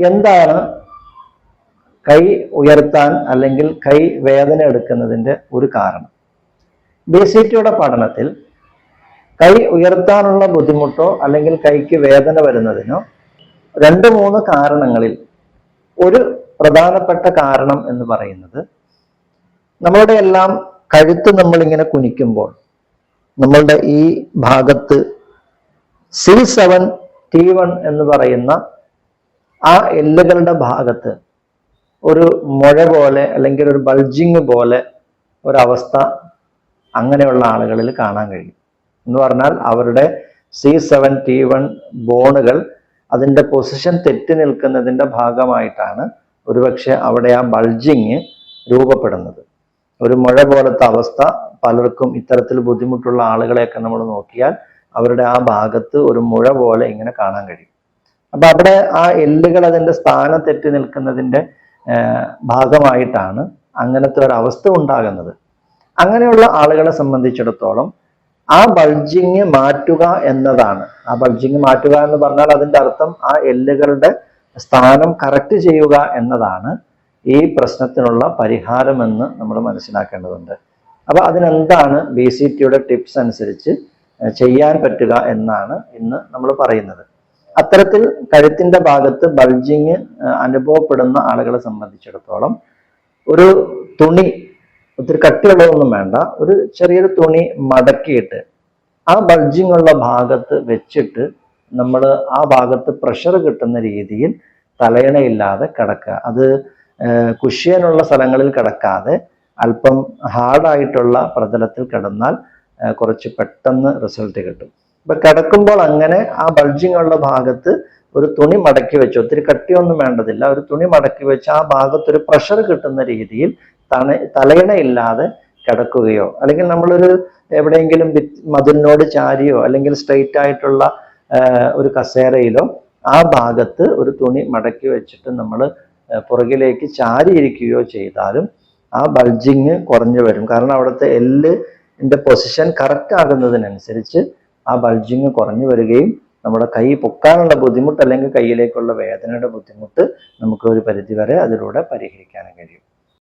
എന്താണ് കൈ ഉയർത്താൻ അല്ലെങ്കിൽ കൈ വേദന എടുക്കുന്നതിന്റെ ഒരു കാരണം? ബി സി ടിയുടെ പഠനത്തിൽ കൈ ഉയർത്താനുള്ള ബുദ്ധിമുട്ടോ അല്ലെങ്കിൽ കൈക്ക് വേദന വരുന്നതിനോ രണ്ട് മൂന്ന് കാരണങ്ങളിൽ ഒരു പ്രധാനപ്പെട്ട കാരണം എന്ന് പറയുന്നത് നമ്മളുടെ എല്ലാം കഴുത്ത് നമ്മളിങ്ങനെ കുനിക്കുമ്പോൾ നമ്മളുടെ ഈ ഭാഗത്ത് സി സെവൻ ടി വൺ എന്ന് പറയുന്ന ആ എല്ലുകളുടെ ഭാഗത്ത് ഒരു മുഴ പോലെ അല്ലെങ്കിൽ ഒരു ബൾജിങ് പോലെ ഒരവസ്ഥ അങ്ങനെയുള്ള ആളുകളിൽ കാണാൻ കഴിയും. എന്ന് പറഞ്ഞാൽ അവരുടെ സി സെവൻ ടി വൺ ബോണുകൾ അതിന്റെ പൊസിഷൻ തെറ്റി നിൽക്കുന്നതിന്റെ ഭാഗമായിട്ടാണ് ഒരുപക്ഷെ അവിടെ ആ ബൾജിങ് രൂപപ്പെടുന്നത്. ഒരു മുഴ പോലത്തെ അവസ്ഥ പലർക്കും ഇത്തരത്തിൽ ബുദ്ധിമുട്ടുള്ള ആളുകളെയൊക്കെ നമ്മൾ നോക്കിയാൽ അവരുടെ ആ ഭാഗത്ത് ഒരു മുഴ പോലെ ഇങ്ങനെ കാണാൻ കഴിയും. അപ്പൊ അവിടെ ആ എല്ലുകൾ അതിന്റെ സ്ഥാനം തെറ്റി നിൽക്കുന്നതിന്റെ ഭാഗമായിട്ടാണ് അങ്ങനത്തെ ഒരു അവസ്ഥ ഉണ്ടാകുന്നത്. അങ്ങനെയുള്ള ആളുകളെ സംബന്ധിച്ചിടത്തോളം ആ ബൾജിങ് മാറ്റുക എന്നതാണ്. ആ ബൾജിങ് മാറ്റുക എന്ന് പറഞ്ഞാൽ അതിന്റെ അർത്ഥം ആ എല്ലുകളുടെ സ്ഥാനം കറക്റ്റ് ചെയ്യുക എന്നതാണ് ഈ പ്രശ്നത്തിനുള്ള പരിഹാരമെന്ന് നമ്മൾ മനസ്സിലാക്കേണ്ടതുണ്ട്. അപ്പൊ അതിനെന്താണ് ബി സി ടിയുടെ ടിപ്സ് അനുസരിച്ച് ചെയ്യാൻ പറ്റുക എന്നാണ് ഇന്ന് നമ്മൾ പറയുന്നത്. അത്തരത്തിൽ കഴുത്തിന്റെ ഭാഗത്ത് ബൾജിങ് അനുഭവപ്പെടുന്ന ആളുകളെ സംബന്ധിച്ചിടത്തോളം ഒരു തുണി ഒത്തിരി കട്ടിയുള്ളതൊന്നും വേണ്ട ഒരു ചെറിയൊരു തുണി മടക്കിയിട്ട് ആ ബൾജിങ് ഉള്ള ഭാഗത്ത് വെച്ചിട്ട് നമ്മൾ ആ ഭാഗത്ത് പ്രഷർ കിട്ടുന്ന രീതിയിൽ തലയണയില്ലാതെ കിടക്കുക. അത് കുഷ്യനുള്ള സ്ഥലങ്ങളിൽ കിടക്കാതെ അല്പം ഹാർഡായിട്ടുള്ള പ്രതലത്തിൽ കിടന്നാൽ കുറച്ച് പെട്ടെന്ന് റിസൾട്ട് കിട്ടും. ഇപ്പൊ കിടക്കുമ്പോൾ അങ്ങനെ ആ ബൾജിങ് ഉള്ള ഭാഗത്ത് ഒരു തുണി മടക്കി വെച്ച്. ഒത്തിരി കട്ടിയൊന്നും വേണ്ടതില്ല. ഒരു തുണി മടക്കി വെച്ച് ആ ഭാഗത്ത് ഒരു പ്രഷർ കിട്ടുന്ന രീതിയിൽ തണ തലയിണയില്ലാതെ കിടക്കുകയോ അല്ലെങ്കിൽ നമ്മളൊരു എവിടെയെങ്കിലും മതിലിനോട് ചാരിയോ അല്ലെങ്കിൽ സ്ട്രെയിറ്റ് ആയിട്ടുള്ള ഒരു കസേരയിലോ ആ ഭാഗത്ത് ഒരു തുണി മടക്കി വെച്ചിട്ട് നമ്മൾ പുറകിലേക്ക് ചാരിയിരിക്കുകയോ ചെയ്താലും ആ ബൾജിങ് കുറഞ്ഞു വരും. കാരണം അവിടുത്തെ എല്ലിന്റെ പൊസിഷൻ കറക്റ്റ് ആകുന്നതിനനുസരിച്ച് ആ ബൾജിങ് കുറഞ്ഞു വരികയും നമ്മുടെ കൈ പൊക്കാനുള്ള ബുദ്ധിമുട്ട് അല്ലെങ്കിൽ കയ്യിലേക്കുള്ള വേദനയുടെ ബുദ്ധിമുട്ട് നമുക്ക് ഒരു പരിധിവരെ അതിലൂടെ പരിഹരിക്കാനും കഴിയും.